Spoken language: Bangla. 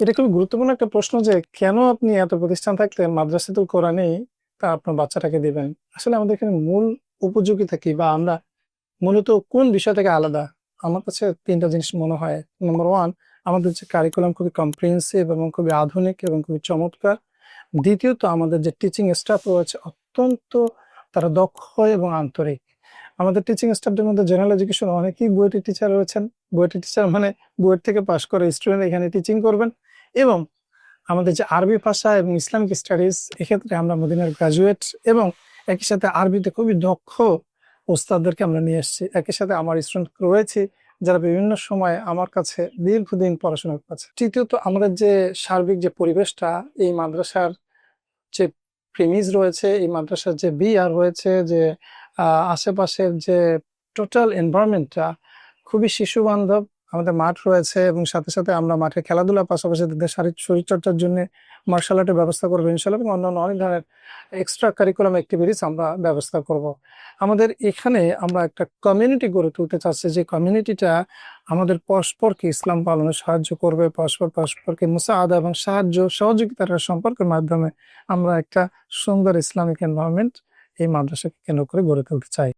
এটা খুবই গুরুত্বপূর্ণ একটা প্রশ্ন যে কেন আপনি এত প্রতিষ্ঠান থাকতে মাদ্রাসাতুল কোরআনেই তা আপনার বাচ্চাটাকে দিবেন? আসলে আমাদের এখানে মূল উপযোগিতা কি বা আমরা মূলত কোন বিষয় থেকে আলাদা? আমার কাছে তিনটা জিনিস মনে হয়। নম্বর ওয়ান আমাদের যে কারিকুলাম খুবই কম্প্রিহেন্সিভ এবং খুবই আধুনিক এবং খুবই চমৎকার। দ্বিতীয়ত, আমাদের যে টিচিং স্টাফ রয়েছে অত্যন্ত তারা দক্ষ এবং আন্তরিক। আমাদের টিচিং স্টাফদের মধ্যে জেনারেল এডুকেশন অনেকেই বুয়েটের টিচার রয়েছেন। বুয়েটের টিচার মানে বুয়েট থেকে পাশ করে স্টুডেন্ট এখানে টিচিং করবেন। এবং আমাদের যে আরবি ভাষা এবং ইসলামিক স্টাডিজ, এক্ষেত্রে আমরা মদিনার গ্রাজুয়েট এবং একই সাথে আরবিতে খুবই দক্ষ ওস্তাদদেরকে আমরা নিয়ে এসেছি। একই সাথে আমার স্টুডেন্ট রয়েছে যারা বিভিন্ন সময় আমার কাছে দীর্ঘদিন পড়াশোনা করেছে। তৃতীয়ত, আমাদের যে সার্বিক যে পরিবেশটা, এই মাদ্রাসার যে প্রেমিজ রয়েছে, এই মাদ্রাসার যে বিআর রয়েছে, যে আশেপাশের যে টোটাল এনভায়রনমেন্টটা খুবই শিশু বান্ধব আমাদের মাঠ রয়েছে এবং সাথে সাথে আমরা মাঠে খেলাধুলার পাশাপাশি তাদের শারীরিক শরীরচর্চার জন্য মার্শাল আর্টের ব্যবস্থা করব ইনশাল্লাহ এবং অন্যান্য অনেক ধরনের এক্সট্রা কারিকুলাম অ্যাক্টিভিটিস আমরা ব্যবস্থা করব। আমাদের এখানে আমরা একটা কমিউনিটি গড়ে তুলতে চাচ্ছি, যে কমিউনিটিটা আমাদের পরস্পরকে ইসলাম পালনে সাহায্য করবে, পরস্পর, পরস্পরকে মুসাআদা এবং সাহায্য, সহযোগিতার সম্পর্কের মাধ্যমে আমরা একটা সুন্দর ইসলামিক এনভায়রনমেন্ট এই মাদ্রাসাকে কেন্দ্র করে গড়ে তুলতে চাই।